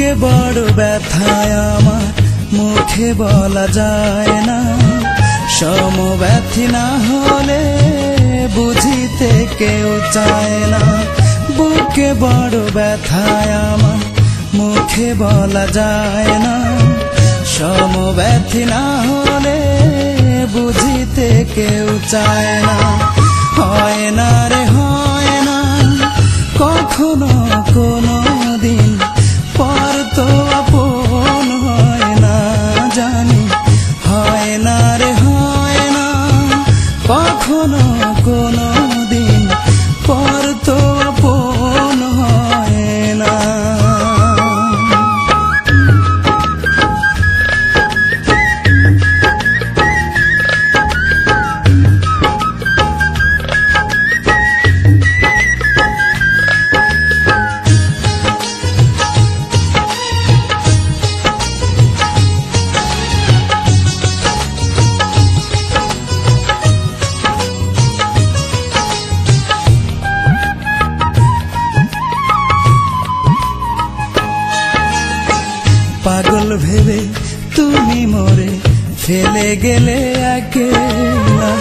বড় ব্যথায় আমার, মুখে বলা যায় না। সমব্যথি না হলে বুঝিতে কেউ চায় না। বুকে বড় ব্যথায় আমার, মুখে বলা যায় না। সমব্যথি না হলে বুঝিতে কেউ চায় না। হয় না ভেবে তুমি মরে ফেলে গেলে একেলা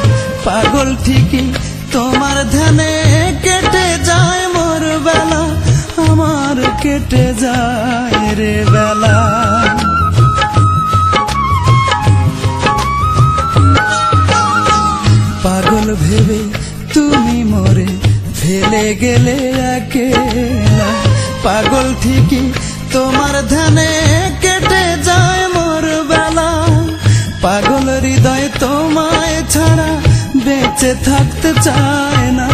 পাগল ঠিকই তোমার ধ্যানে কেটে যায় মোর বেলা, আমার কেটে যায় রে বেলা। পাগল ভেবে তুমি মরে ফেলে গেলে একেলা পাগল ঠিকই তোমার ধ্যানে থাকতে চায় না।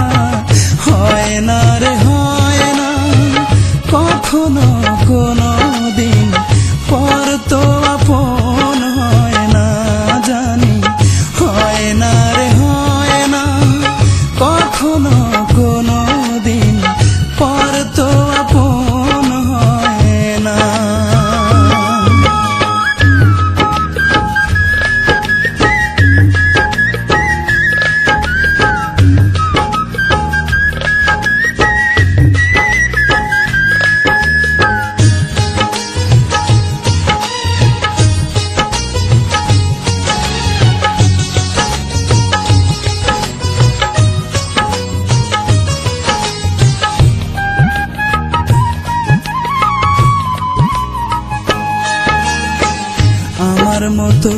মতো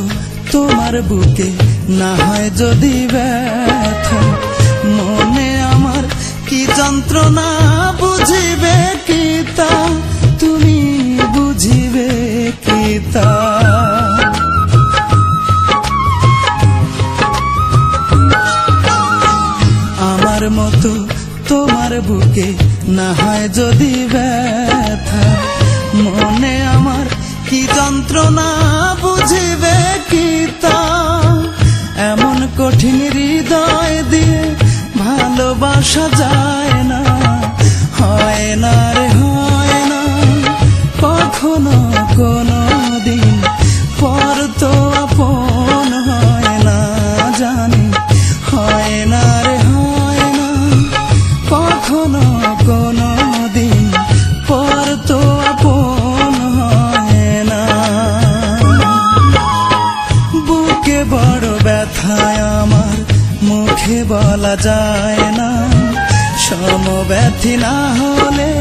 তোমার বুকে না হয় যদি ব্যথা, মনে আমার কি যন্ত্রণা, বুঝিবে কি তা? তুমি বুঝিবে কি তা? আমার মতো তোমার বুকে না হয় যদি ব্যথা, মনে আমার কি যন্ত্রণা, বুঝিবে কি তা এমন কঠিন হৃদয় দিয়ে ভালোবাসা যায় না, হয় না রে, হয় না, কখনো কোনো মুখে বলা যায় না। সমব্যথি না হলে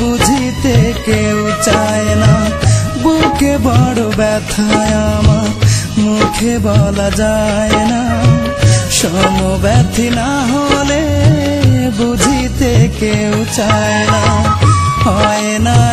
বুঝিতে কেউ চায় না। বুকে বড় ব্যথায় আমার, মুখে বলা যায় না। সমব্যথি না হলে বুঝিতে কেউ চায় না। হয় না